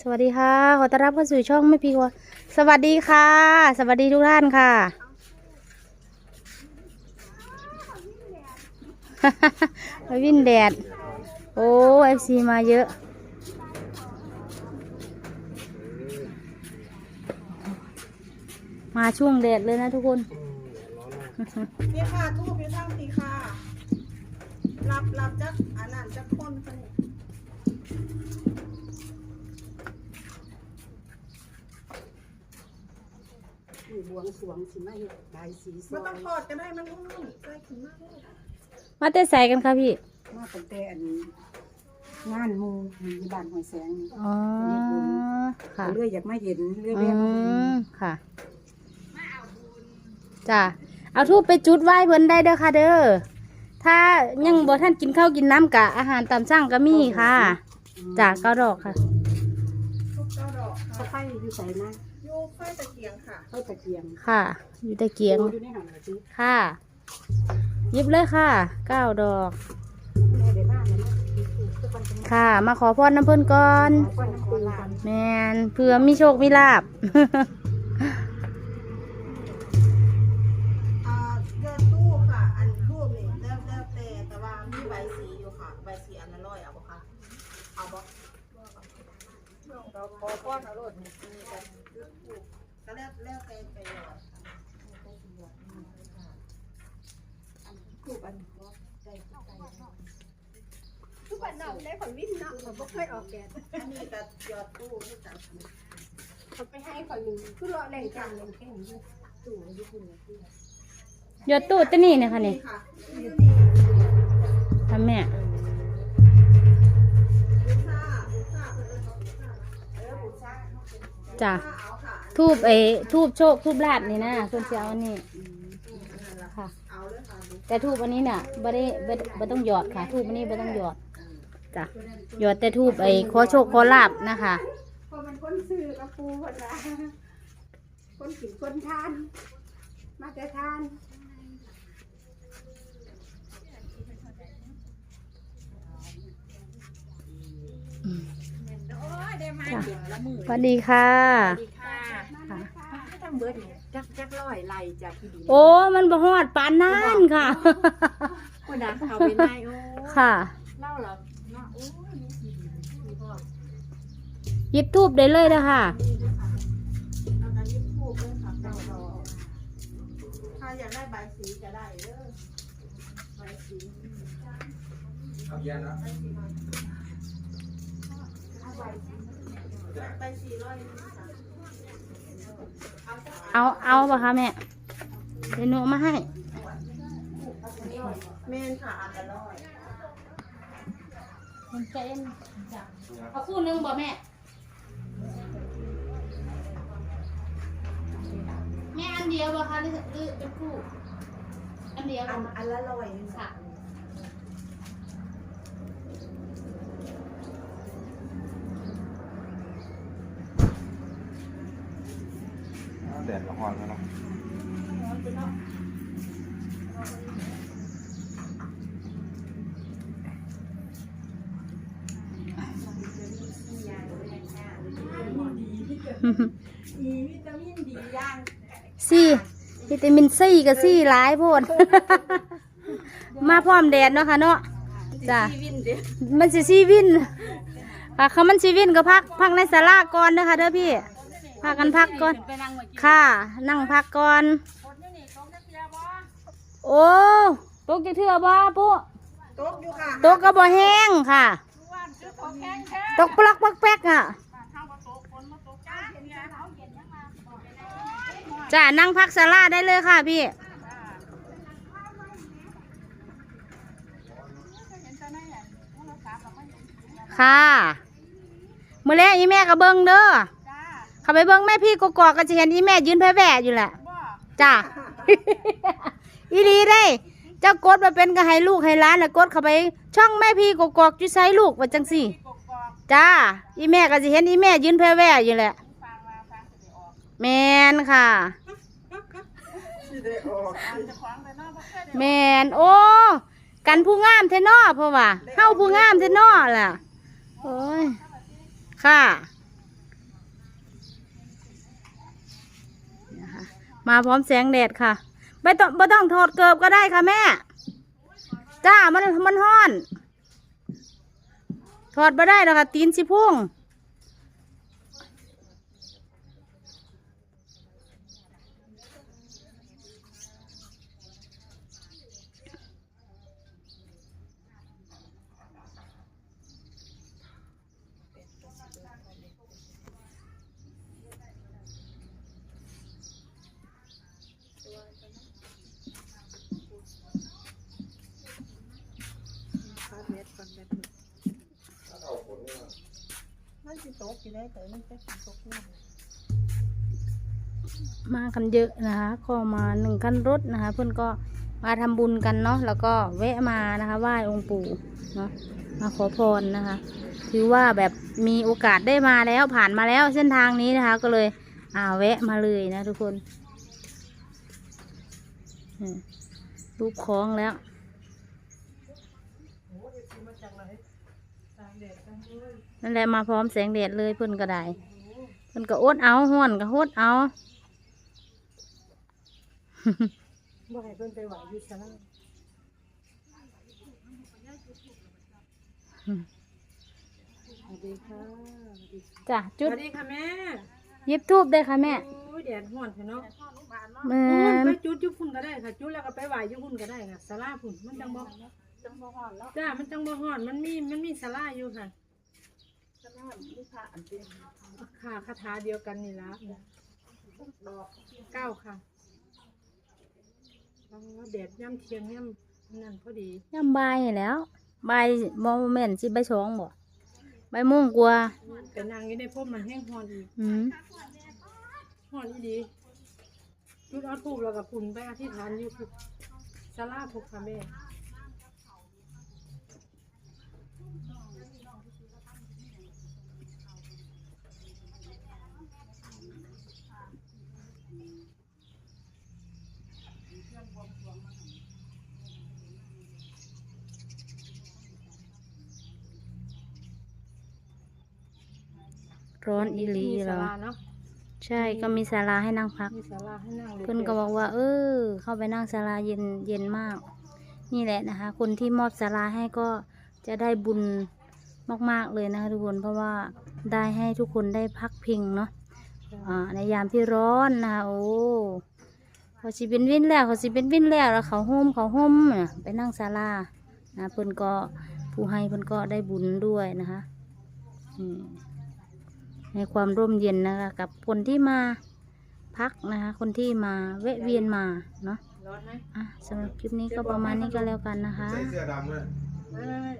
สวัสดีค่ะ ขอต้อนรับเข้าสู่ช่องไม่พีกว่าสวัสดีค่ะ สวัสดีทุกท่านค่ะมาวิ่งแดด โอ้เอฟซีมาเยอะ มาช่วงแดดเลยนะทุกคนนี่ค่ะทูบอยู่ทางสีค่ะรับรับจากอันนั้นจากคนคน นี้นี่บวงสรวงสิมาเฮ็ดบายสีสไม่วต้อยงทอดก็ได้มันนุ่มใส่ขึ้นมาเลยมาเต้ใส่กันค่ะพี่ มาตั้งแต่อันงานหมูอยู่บ้านหอยแสงนี่อ๋อ ค่ะเรื่อยอยากมาเห็นเรื่อยอืแวะมาเห็นมค่ะ จ้ะ เอาทูบไปจุดไหว้เพิ่นได้เด้อค่ะเด้อ ถ้ายังบ่ท่านกินข้าวกินน้ำกะอาหารตามสั่งก็มีค่ะ จ้ะเก้าดอกค่ะทุกเจ้าด อกเขาค่ะไฟอยู่ใส่นะยูไฟตะเกียงค่ะเขาตะเกียงค่ะ อยู่ตะเกียง อยู่ในหันละสิค่ะ หยิบเลยค่ะเก้าดอก แม่ได้บ้านแล้วนะทุกคนเป็นค่ะ มาขอพรน้ำเพิ่นก่อน ขอน้ำปูกันแมนเพื่อมีโชคมีลาบ ก้อนเอาโลดนี่มีกันก็แล้วแล้วแต่ไปหน่อยคู่กันทุกวันเราะได้ผลวิ่งเนาะผมไม่เคยออกแกนอันนี้ก็ยอดตู้ที่จัดผมไปให้คนหนึ่งคือรอแรงกันแรงแค่นี้ตู้อยู่คุณที่ยอดตู้ตัวนี้นี่ยค่ะนี่ค่ะทำแม่ จ้ะทูบเอทูบโชคทูบลาบนี่นะเพิ่นสิเอาอันนี้ค่ะ แต่ทูบอันนี้น่ะบ่ได้บ่บ่ต้องหยอดค่ะ ทูบอันนี้บ่ต้องหยอดจ้ะหยอดแต่ทูบไอ้ขอโชคขอลาบนะคะพอมันคนซื้อกระปูคนละคนกินคนทาน มาแต่ทาน จ้ะ สวัสดีค่ะค่ะค่ะไม่ต้องเบิดนี่จักจักร้อยไล่จากที่ดินโอ้ มันบ่ฮอดปานนั้นค่ะ คนนั้นเขาเป็นนายโอ้ค่ะเล่าเหรอเนาะโอ้ยนี่ที่ดินที่พ่อหยิบทูบได้เลยนะคะเอาการยิบทูบเลยค่ะเก้าดอกถ้าอยากได้ใบสีจะได้เด้อใบสีใบสีร้อยหนึ่งค่ะเอาสักเอาเอาป่ะคะแม่เดี๋ยวหนูเอามาให้เมนค่ะอันละร้อยมันเป็นจ้ะเอาคู่หนึงบ่แม่ แม่อันเดียวบ่คะหรือหรือเป็นคู่ อันเดียวอับ่นอันละร้อยหนึงค่ะ แดดละครแล้วเนาะมีวิตามินดีย่างซี่วิตามินซีกับซี่หลายโพด มาพร้อมแดดเนาะค่ะเนาะจ้ะชีวินเด้อมันสิซีวินค่ะเขามันซีวินก็พักพักในศาลาก่อนเด้อค่ะเด้อพี่ พากันพักก่อนไปนั่งไว้กินค่ะ นั่งพักก่อน โอ้ตกจะเถื่อบ่ปุ๊โต๊ะอยู่ค่ะตกก็บ่แห้งค่ะ ตกปลักปักแป๊กอะ จ้านั่งพักศาลาได้เลยค่ะพี่ค่ะมื่อแรกอีแม่ก็เบิ้งเด้อ เขาไปเบิ้งแม่พี่กกอกก็จะเห็นอีแม่ยืนแผ่แว่อยู่แหละจ้า อีดีได้ เจ้ากดมาเป็นก็ให้ลูกให้ร้านแล้วกดเข้าไป ช่องแม่พี่กกอกจุไซลูกว่าจังสี่ จ้า อีแม่ก็จะเห็นอีแม่ยืนแผ่แว่อยู่แหละแมนค่ะแมนโอ้กันผู้งามเทนอเพราะว่าเฮาผู้งามเทนอล่ะ โอ้ย ค่ะ มาพร้อมแสงแดดค่ะ ไม่ต้องไม่ต้องถอดเกิบก็ได้ค่ะแม่ จ้ามันมันห้อน ถอดมาได้แล้วค่ะ ตีนสิพุ่ง ตกสิได้แต่มันจะสิตกเนี่ยมากันเยอะนะคะก็มาหนึ่งคันรถนะคะ เพื่อนก็มาทำบุญกันเนาะแล้วก็แวะมานะคะไหว้องค์ปู่เนาะมาขอพรนะคะ ถือว่าแบบมีโอกาสได้มาแล้วผ่านมาแล้วเส้นทางนี้นะคะ ก็เลยอ่าแวะมาเลยนะทุกคนรูปคล้องแล้ว นั่นแหละมาพร้อมแสงแดดเลยเพื่อนก็ได้เพื่อนก็อดเอาห้อนก็อดเอาบ่ให้เพิ่นไปไหวอยู่ซะแล้วสวัสดีค่ะสวัสดีค่ะจ้ะสจุดวัสดีค่ะแม่หยิบทูบได้ค่ะแม่โอ้ยแดดร้อนค่ะเนาะแม่พุ่นนไปจุดอยุพุ่นก็ได้ค่ะ จุดแล้วก็ไปไหวอยุพุ่นก็ได้ค่ะศาลาพุ่นมันจังบ่ จังบ่ฮ้อนแล้วจ้ามันจังบ่ฮ้อนมันมีมันมีศาลาอยู่ค่ะจังฮ้อนลูกค้าอันเป็นค่ะคาถาเดียวกันนี่ละดอกเก้าค่ะอ๋อแดดย่ำเทียงย่ำนั่นพอดีย่ำใบายให้แหล้วใบายโมเมนสิใบายสองบ่ใบายโม่วงกลัวาแต่นางอยู่ในพวกมันแห้งฮ้อนอีกอืมฮ้อนอีดีจุดเอาทูบแล้วก็พุ่นไปอธิษฐานอยู่คือศาลาพวกค่ะแม่ ร้อนอีหลีมีเหรศาอลาเนาะใช่ก็มีศาลาให้นั่งพัก มีศาลาให้นั่งเพื่อนก็บอกว่า เออ เข้าไปนั่งศาลาเย็นเย็นมาก นี่แหละนะคะ คนที่มอบศาลาให้ก็จะได้บุญมาก ๆ เลยนะคะทุกคนเพราะว่าได้ให้ทุกคนได้พักพิงเนาะอ่าในยามที่ร้อนนะคะโอ้เขาสิเป็นวินแล้วเขาสิเป็นวินแล้วแล้วเขาห่มเขาห่มน่ะไปนั่งศาลานะเพื่อนก็ผู้ให้เพื่อนก็ได้บุญด้วยนะคะอืม ในความร่มเย็นนะคะกับคนที่มาพักนะคะ คนที่มาแวะเวียนมาเนาะร้อนไหมอะสำหรับคลิปนี้ก็ประมาณนี้ก็แล้วกันนะคะ ใส่เสื้อดำเลยไม่ไม่ไม่